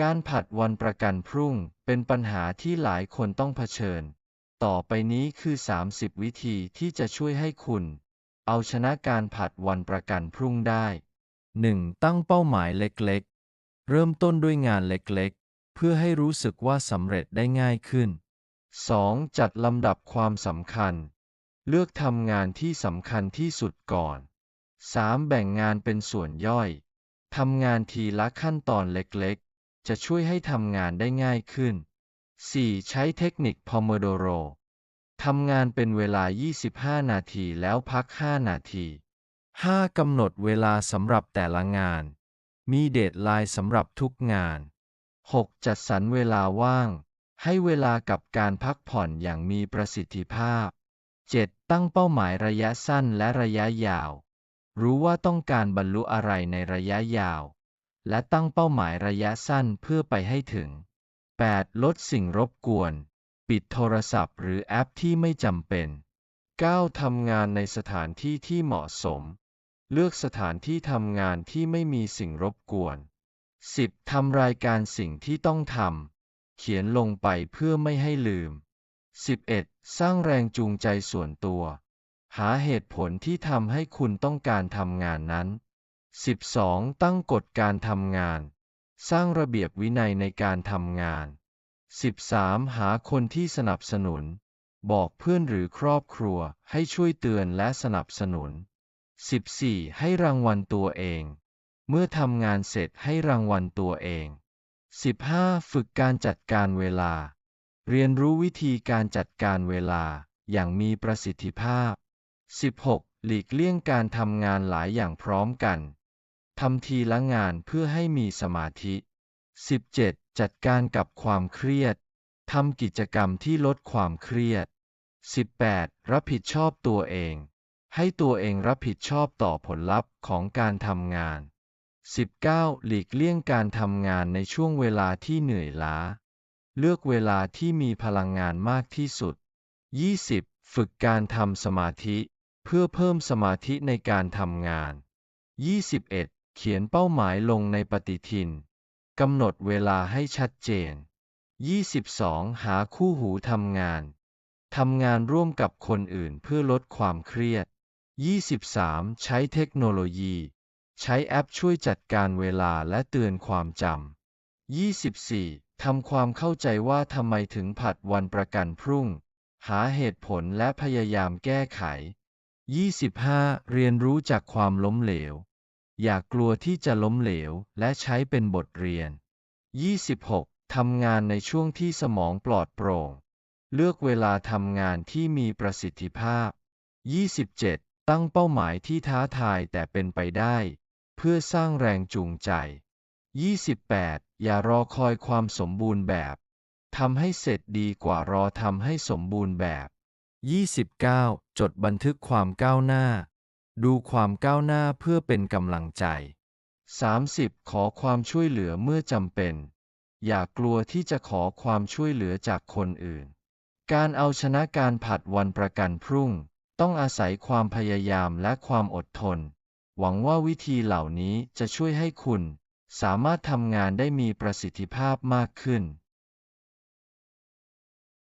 การผัดวันประกันพรุ่งเป็นปัญหาที่หลายคนต้องเผชิญ ต่อไปนี้คือ 30 วิธีที่จะช่วยให้คุณ เอาชนะการผัดวันประกันพรุ่งได้ 1. ตั้งเป้าหมายเล็กๆ เริ่มต้นด้วยงานเล็กๆ เพื่อให้รู้สึกว่าสำเร็จได้ง่ายขึ้น 2. จัดลำดับความสำคัญ เลือกทำงานที่สำคัญที่สุดก่อน 3. แบ่งงานเป็นส่วนย่อย ทำงานทีละขั้นตอนเล็กๆ จะช่วยให้ทำงานได้ง่ายขึ้น 4. ใช้เทคนิค Pomodoro ทำงานเป็นเวลา 25 นาทีแล้วพัก 5 นาที 5. กำหนดเวลาสำหรับแต่ละงาน มีเดทไลน์สำหรับทุกงาน 6. จัดสรรเวลาว่าง ให้เวลากับการพักผ่อนอย่างมีประสิทธิภาพ 7. ตั้งเป้าหมายระยะสั้นและระยะยาว รู้ว่าต้องการบรรลุอะไรในระยะยาว และตั้งเป้าหมายระยะสั้นเพื่อไปให้ถึง 8. ลดสิ่งรบกวน ปิดโทรศัพท์หรือแอปที่ไม่จำเป็น 9. ทำงานในสถานที่ที่เหมาะสม เลือกสถานที่ทำงานที่ไม่มีสิ่งรบกวน 10. ทำรายการสิ่งที่ต้องทำ เขียนลงไปเพื่อไม่ให้ลืม 11. สร้างแรงจูงใจส่วนตัว หาเหตุผลที่ทำให้คุณต้องการทำงานนั้น 12. ตั้งกฎการทำงาน สร้างระเบียบวินัยในการทำงาน 13. หาคนที่สนับสนุน บอกเพื่อนหรือครอบครัวให้ช่วยเตือนและสนับสนุน 14. ให้รางวัลตัวเอง เมื่อทำงานเสร็จให้รางวัลตัวเอง 15. ฝึกการจัดการเวลา เรียนรู้วิธีการจัดการเวลาอย่างมีประสิทธิภาพ 16. หลีกเลี่ยงการทำงานหลายอย่างพร้อมกัน ทำทีละงานเพื่อให้มีสมาธิ 17. จัดการกับความเครียด ทำกิจกรรมที่ลดความเครียด 18. รับผิดชอบตัวเอง ให้ตัวเองรับผิดชอบต่อผลลัพธ์ของการทำงาน 19. หลีกเลี่ยงการทำงานในช่วงเวลาที่เหนื่อยล้า เลือกเวลาที่มีพลังงานมากที่สุด 20. ฝึกการทำสมาธิ เพื่อเพิ่มสมาธิในการทำงาน 21. เขียนเป้าหมายลงในปฏิทิน กำหนดเวลาให้ชัดเจน 22. หาคู่หูทำงาน ทำงานร่วมกับคนอื่นเพื่อลดความเครียด 23. ใช้เทคโนโลยี ใช้แอปช่วยจัดการเวลาและเตือนความจำ 24. ทำความเข้าใจว่าทำไมถึงผัดวันประกันพรุ่ง หาเหตุผลและพยายามแก้ไข 25. เรียนรู้จากความล้มเหลว อย่ากลัวที่จะล้มเหลว และใช้เป็นบทเรียน 26. ทำงานในช่วงที่สมองปลอดโปร่ง เลือกเวลาทำงานที่มีประสิทธิภาพ 27. ตั้งเป้าหมายที่ท้าทายแต่เป็นไปได้ เพื่อสร้างแรงจูงใจ 28. อย่ารอคอยความสมบูรณ์แบบ ทำให้เสร็จดีกว่ารอทำให้สมบูรณ์แบบ 29. จดบันทึกความก้าวหน้า ดูความก้าวหน้าเพื่อเป็นกำลังใจ 30. ขอความช่วยเหลือเมื่อจำเป็น อย่ากลัวที่จะขอความช่วยเหลือจากคนอื่น การเอาชนะการผัดวันประกันพรุ่ง ต้องอาศัยความพยายามและความอดทน หวังว่าวิธีเหล่านี้จะช่วยให้คุณ สามารถทำงานได้มีประสิทธิภาพมากขึ้น